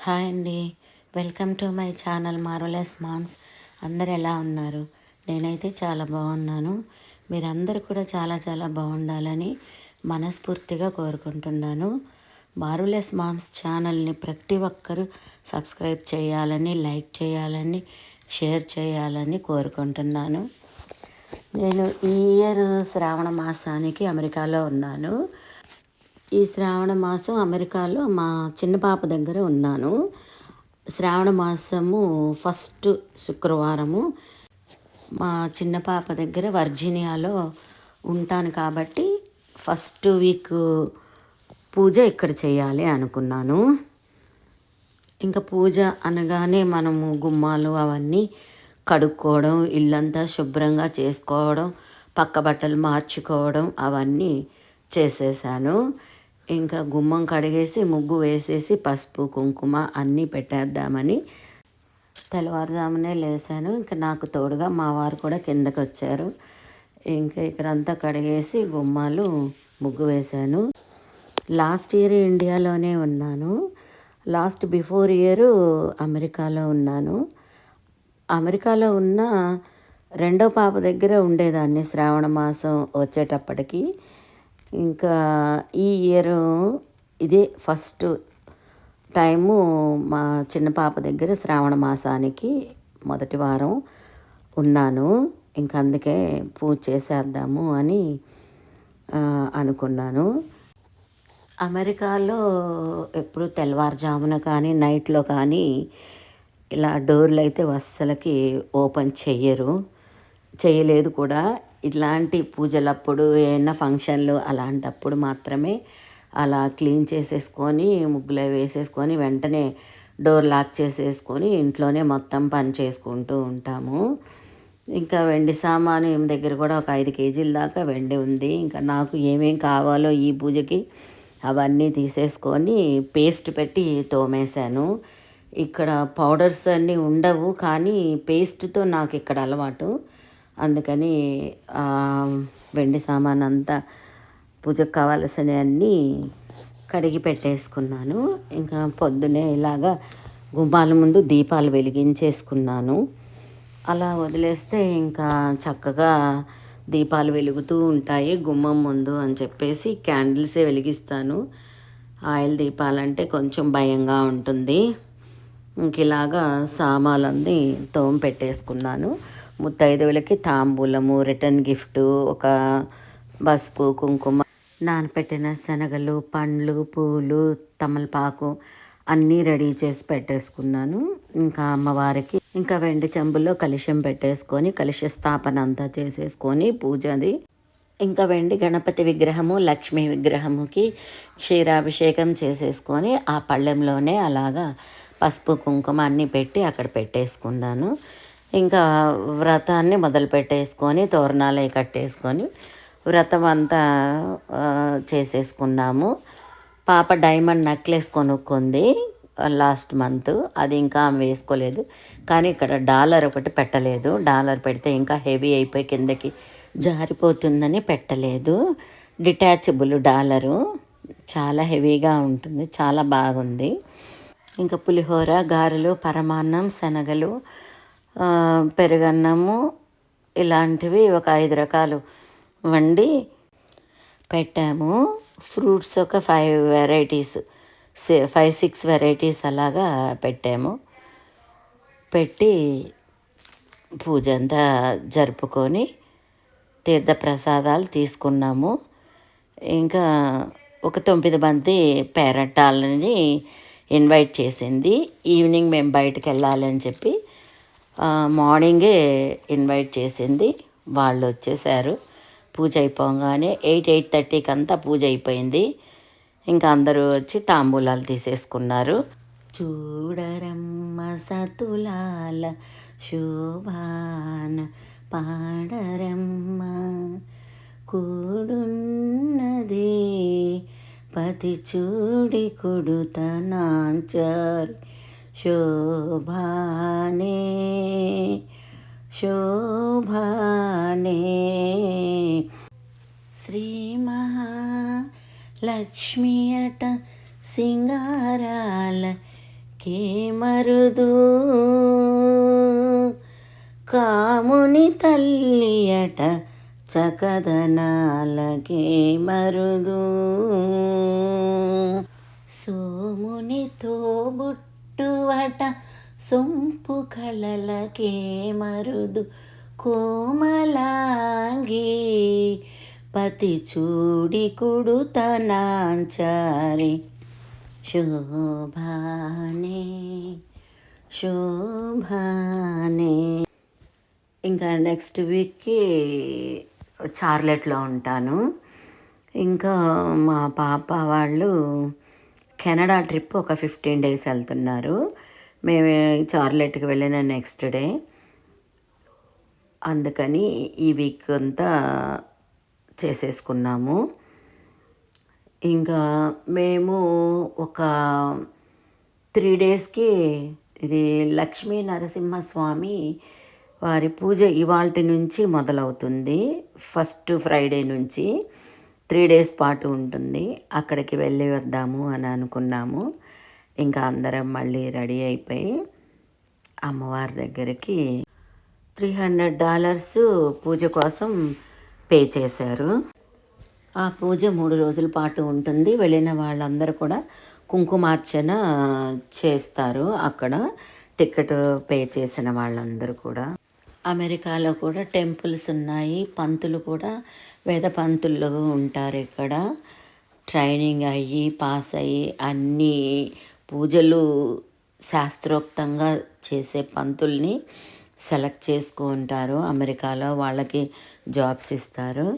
Hi అండి. Welcome to my channel marvellous moms. అందరు ఎలా ఉన్నారు? నేనైతే చాలా బాగున్నాను. మీరందరూ కూడా చాలా చాలా బాగుండాలని మనస్ఫూర్తిగా కోరుకుంటున్నాను. మారులెస్ మామ్స్ ఛానల్ని ప్రతి ఒక్కరూ సబ్స్క్రైబ్ చేయాలని లైక్ చేయాలని షేర్ చేయాలని కోరుకుంటున్నాను. నేను ఈ ఇయర్ శ్రావణ మాసానికి అమెరికాలో ఉన్నాను. ఈ శ్రావణ మాసం అమెరికాలో మా చిన్న పాప దగ్గర ఉన్నాను. శ్రావణ మాసము ఫస్ట్ శుక్రవారము. మా చిన్న పాప దగ్గర వర్జీనియాలో ఉంటాను కాబట్టి ఫస్ట్ వీక్ పూజ ఇక్కడ చేయాలి అనుకున్నాను. ఇంకా పూజ అనగానే మనము గుమ్మాలు అవన్నీ కడుక్కోవడం ఇల్లంతా శుభ్రంగా చేసుకోవడం పక్క బట్టలు మార్చుకోవడం అవన్నీ చేసేసాను. ఇంకా గుమ్మం కడిగేసి ముగ్గు వేసేసి పసుపు కుంకుమ అన్నీ పెట్టేద్దామని తెల్లవారుజామునే లేసాను. ఇంకా నాకు తోడుగా మా వారు కూడా కిందకి వచ్చారు ఇంకా ఇక్కడంతా కడిగేసి గుమ్మాలు ముగ్గు వేశాను. లాస్ట్ ఇయర్ ఇండియాలోనే ఉన్నాను. లాస్ట్ బిఫోర్ ఇయర్ అమెరికాలో ఉన్నాను. అమెరికాలో ఉన్న రెండో పాప దగ్గర ఉండేదాన్ని శ్రావణ మాసం వచ్చేటప్పటికి. ఇంకా ఈ ఇయర్ ఇదే ఫస్ట్ టైము మా చిన్న పాప దగ్గర శ్రావణ మాసానికి మొదటి వారం ఉన్నాను. ఇంక అందుకే పూజ చేసేద్దాము అని అనుకున్నాను. అమెరికాలో ఎప్పుడు తెల్లవారుజామున కానీ నైట్లో కానీ ఇలా డోర్లు అయితే అస్సలకి ఓపెన్ చెయ్యరు. చేయలేదు కూడా. ఇలాంటి పూజలప్పుడు ఏమైనా ఫంక్షన్లు అలాంటప్పుడు మాత్రమే అలా క్లీన్ చేసేసుకొని ముగ్గులు వేసేసుకొని వెంటనే డోర్ లాక్ చేసేసుకొని ఇంట్లోనే మొత్తం పని చేసుకుంటూ ఉంటాము. ఇంకా వెండి సామాను దగ్గర కూడా ఒక ఐదు కేజీల దాకా వెండి ఉంది. ఇంకా నాకు ఏమేం కావాలో ఈ పూజకి అవన్నీ తీసేసుకొని పేస్ట్ పెట్టి తోమేశాను. ఇక్కడ పౌడర్స్ అన్నీ ఉండవు కానీ పేస్ట్తో నాకు ఇక్కడ అలవాటు. అందుకని వెండి సామాన్ అంతా పూజకు కావాల్సినవన్నీ కడిగి పెట్టేసుకున్నాను. ఇంకా పొద్దునే ఇలాగా గుమ్మాల ముందు దీపాలు వెలిగించేసుకున్నాను. అలా వదిలేస్తే ఇంకా చక్కగా దీపాలు వెలుగుతూ ఉంటాయి గుమ్మం ముందు అని చెప్పేసి క్యాండిల్సే వెలిగిస్తాను. ఆయిల్ దీపాలంటే కొంచెం భయంగా ఉంటుంది. ఇంక ఇలాగా సామాన్లన్నీ తోమ పెట్టేసుకున్నాను. ముత్తైదువులకి తాంబూలము రిటర్న్ గిఫ్ట్ ఒక పసుపు కుంకుమ నానపెట్టిన శనగలు పండ్లు పూలు తమలపాకు అన్నీ రెడీ చేసి పెట్టేసుకున్నాను. ఇంకా అమ్మవారికి ఇంకా వెండి చెంబులో కలుషం పెట్టేసుకొని కలుష స్థాపన అంతా చేసేసుకొని పూజది ఇంకా వెండి గణపతి విగ్రహము లక్ష్మీ విగ్రహముకి క్షీరాభిషేకం చేసేసుకొని ఆ పళ్ళెంలోనే అలాగా పసుపు కుంకుమ అన్నీ పెట్టి అక్కడ పెట్టేసుకున్నాను. ఇంకా వ్రతాన్ని మొదలు పెట్టేసుకొని తోరణాలు కట్టేసుకొని వ్రతం అంతా చేసేసుకున్నాము. పాప డైమండ్ నెక్లెస్ కొనుక్కుంది లాస్ట్ మంత్. అది ఇంకా ఆమె వేసుకోలేదు. కానీ ఇక్కడ డాలర్ ఒకటి పెట్టలేదు. డాలర్ పెడితే ఇంకా హెవీ అయిపోయి కిందకి జారిపోతుందని పెట్టలేదు. Detachable dollar. చాలా హెవీగా ఉంటుంది. చాలా బాగుంది. ఇంకా పులిహోర గారెలు పరమాన్నం శనగలు పెరుగన్నము ఇలాంటివి ఒక ఐదు రకాలు వండి పెట్టాము. ఫ్రూట్స్ ఒక five varieties five six varieties అలాగా పెట్టాము. పెట్టి పూజ అంతా జరుపుకొని తీర్థప్రసాదాలు తీసుకున్నాము. ఇంకా ఒక తొమ్మిది మంది పేరెంటాలని ఇన్వైట్ చేసింది. ఈవినింగ్ మేము బయటకు వెళ్ళాలని చెప్పి మార్నింగే ఇన్వైట్ చేసింది. వాళ్ళు వచ్చేసారు. పూజ అయిపోగానే ఎయిట్ ఎయిట్ థర్టీకి అంతా పూజ అయిపోయింది. ఇంకా అందరూ వచ్చి తాంబూలాలు తీసేసుకున్నారు. చూడరమ్మ సతులాల శోభాన పాడరమ్మ కూడున్నది పతి చూడి కొడుతనాంచర్. శోభానే శోభానే. శ్రీ మహాలక్ష్మి అట సింగారాల కే మరుదు కాముని తల్లి అట చకదనాలకే మరుదు సోమునితో బుట్టువట సొంపు కలలకే మరుదు కోమలాంగి. పతి చూడి కుడుతనాంచారి శోభానే శోభానే. ఇంకా నెక్స్ట్ వీక్కి చార్లెట్లో ఉంటాను. ఇంకా మా పాప వాళ్ళు కెనడా ట్రిప్ ఒక ఫిఫ్టీన్ డేస్ వెళ్తున్నారు. మేము చార్లెట్కి వెళ్ళిన నెక్స్ట్ డే. అందుకని ఈ వీక్ అంతా చేసేసుకున్నాము. ఇంకా మేము ఒక త్రీ డేస్కి ఇది లక్ష్మీ నరసింహస్వామి వారి పూజ ఇవాళ నుంచి మొదలవుతుంది. ఫస్ట్ ఫ్రైడే నుంచి. త్రీ డేస్ పాటు ఉంటుంది. అక్కడికి వెళ్ళి వద్దాము అని అనుకున్నాము. ఇంకా అందరం మళ్ళీ రెడీ అయిపోయి అమ్మవారి దగ్గరికి త్రీ హండ్రెడ్ డాలర్స్ పూజ కోసం పే చేశారు. ఆ పూజ మూడు రోజుల పాటు ఉంటుంది. వెళ్ళిన వాళ్ళందరూ కూడా కుంకుమార్చన చేస్తారు. అక్కడ టికెట్ పే చేసిన వాళ్ళందరూ కూడా. అమెరికాలో కూడా టెంపుల్స్ ఉన్నాయి. పంతులు కూడా వేద పంతులు ఉంటారు ఇక్కడ. ట్రైనింగ్ అయ్యి పాస్ అయ్యి అన్నీ పూజలు శాస్త్రోక్తంగా చేసే పంతుల్ని సెలెక్ట్ చేసుకుంటారు. అమెరికాలో వాళ్ళకి జాబ్స్ ఇస్తారు.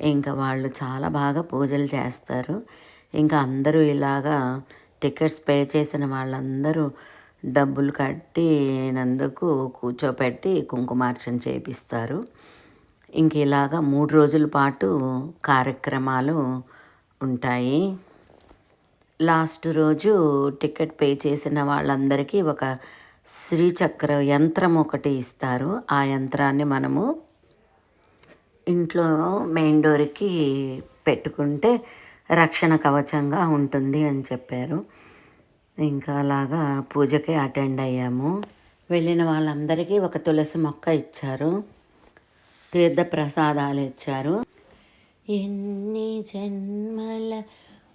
ఇంకా వాళ్ళు చాలా బాగా పూజలు చేస్తారు. ఇంకా అందరూ ఇలాగా టికెట్స్ పే చేసిన వాళ్ళందరూ డబ్బులు కట్టినందుకు కూర్చోపెట్టి కుంకుమార్చన చేపిస్తారు. ఇంక ఇలాగా మూడు రోజుల పాటు కార్యక్రమాలు ఉంటాయి. లాస్ట్ రోజు టికెట్ పే చేసిన వాళ్ళందరికీ ఒక శ్రీచక్ర యంత్రం ఒకటి ఇస్తారు. ఆ యంత్రాన్ని మనము ఇంట్లో మెయిన్ డోర్కి పెట్టుకుంటే రక్షణ కవచంగా ఉంటుంది అని చెప్పారు. ఇంకా అలాగా పూజకి అటెండ్ అయ్యాము. వెళ్ళిన వాళ్ళందరికీ ఒక తులసి మొక్క ఇచ్చారు. తీర్థ ప్రసాదాలు ఇచ్చారు. ఎన్ని జన్మల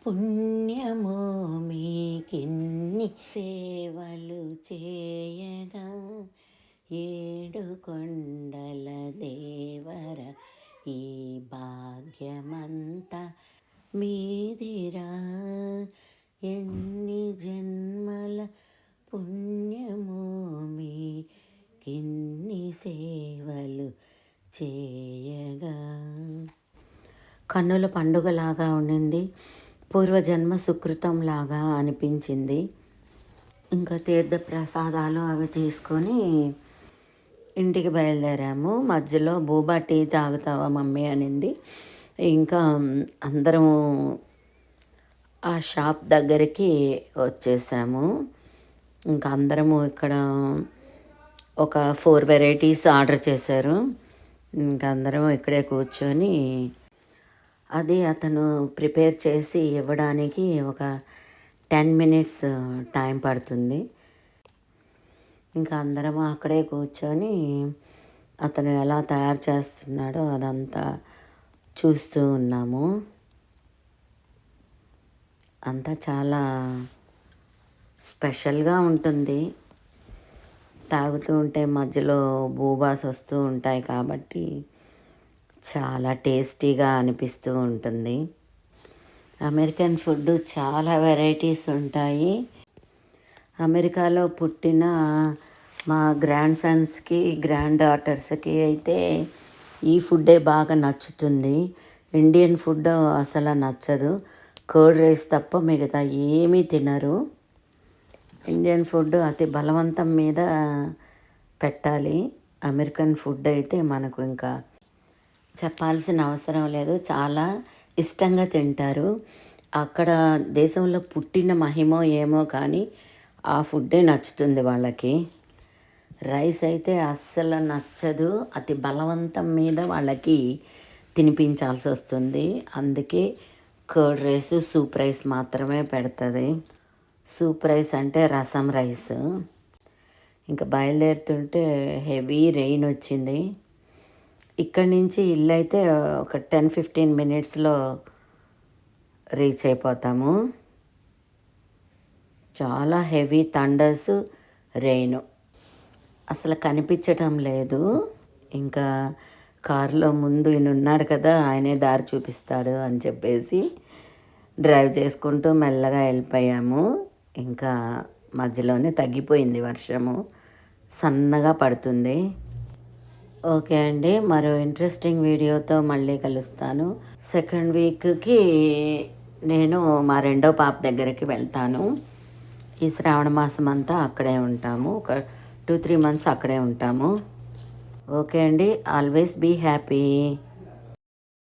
పుణ్యమో మీకిన్ని సేవలు చేయగా ఏడు కొండల దేవర ఈ భాగ్యమంతా మీదిరా ఎన్ని జన్మల పుణ్యమో మీకిన్ని సేవలు చేయగా. కన్నుల పండుగలాగా ఉండింది. పూర్వజన్మ సుకృతం లాగా అనిపించింది. ఇంకా తీర్థ ప్రసాదాలు అవి తీసుకొని ఇంటికి బయలుదేరాము. మధ్యలో బూబా టీ తాగుతావా మమ్మీ అనింది. ఇంకా అందరము ఆ షాప్ దగ్గరికి వచ్చేసాము. ఇంకా అందరము ఇక్కడ ఒక ఫోర్ వెరైటీస్ ఆర్డర్ చేశారు. ఇంకా అందరం ఇక్కడే కూర్చొని అది అతను ప్రిపేర్ చేసి ఇవ్వడానికి ఒక టెన్ మినిట్స్ టైం పడుతుంది. ఇంకా అందరము అక్కడే కూర్చొని అతను ఎలా తయారు చేస్తున్నాడో అదంతా చూస్తూ ఉన్నాము. అంతా చాలా స్పెషల్గా ఉంటుంది. తాగుతూ ఉంటే మధ్యలో బూబాస్ వస్తూ ఉంటాయి కాబట్టి చాలా టేస్టీగా అనిపిస్తూ ఉంటుంది. అమెరికన్ ఫుడ్ చాలా వెరైటీస్ ఉంటాయి. అమెరికాలో పుట్టిన మా గ్రాండ్ సన్స్కి గ్రాండ్ డాటర్స్కి అయితే ఈ ఫుడ్డే బాగా నచ్చుతుంది. ఇండియన్ ఫుడ్ అసలు నచ్చదు. కర్డ్ రైస్ తప్ప మిగతా ఏమీ తినరు. ఇండియన్ ఫుడ్ అతి బలవంతం మీద పెట్టాలి. అమెరికన్ ఫుడ్ అయితే మనకు ఇంకా చెప్పాల్సిన అవసరం లేదు. చాలా ఇష్టంగా తింటారు. అక్కడ దేశంలో పుట్టిన మహిమో ఏమో కానీ ఆ ఫుడ్డే నచ్చుతుంది వాళ్ళకి. రైస్ అయితే అస్సలు నచ్చదు. అతి బలవంతం మీద వాళ్ళకి తినిపించాల్సి వస్తుంది. అందుకే కర్డ్ రైస్ సూప్ రైస్ మాత్రమే పెడుతుంది. సూప్ రైస్ అంటే రసం రైస్. ఇంకా బయలుదేరుతుంటే హెవీ రెయిన్ వచ్చింది. ఇక్కడి నుంచి ఇల్లు అయితే ఒక టెన్ ఫిఫ్టీన్ మినిట్స్లో రీచ్ అయిపోతాము. చాలా హెవీ థండర్స్ రెయిన్. అసలు కనిపించటం లేదు. ఇంకా కారులో ముందు ఈయన ఉన్నాడు కదా ఆయనే దారి చూపిస్తాడు అని చెప్పేసి డ్రైవ్ చేసుకుంటూ మెల్లగా వెళ్ళిపోయాము. ఇంకా మధ్యలోనే తగ్గిపోయింది వర్షము. సన్నగా పడుతుంది. ఓకే అండి మరో ఇంట్రెస్టింగ్ వీడియోతో మళ్ళీ కలుస్తాను. సెకండ్ వీక్కి నేను మా రెండో పాప దగ్గరికి వెళ్తాను. ఈ శ్రావణ మాసం అంతా అక్కడే ఉంటాము. ఒక టూ త్రీ మంత్స్ అక్కడే ఉంటాము. ఓకే అండి. Always be happy.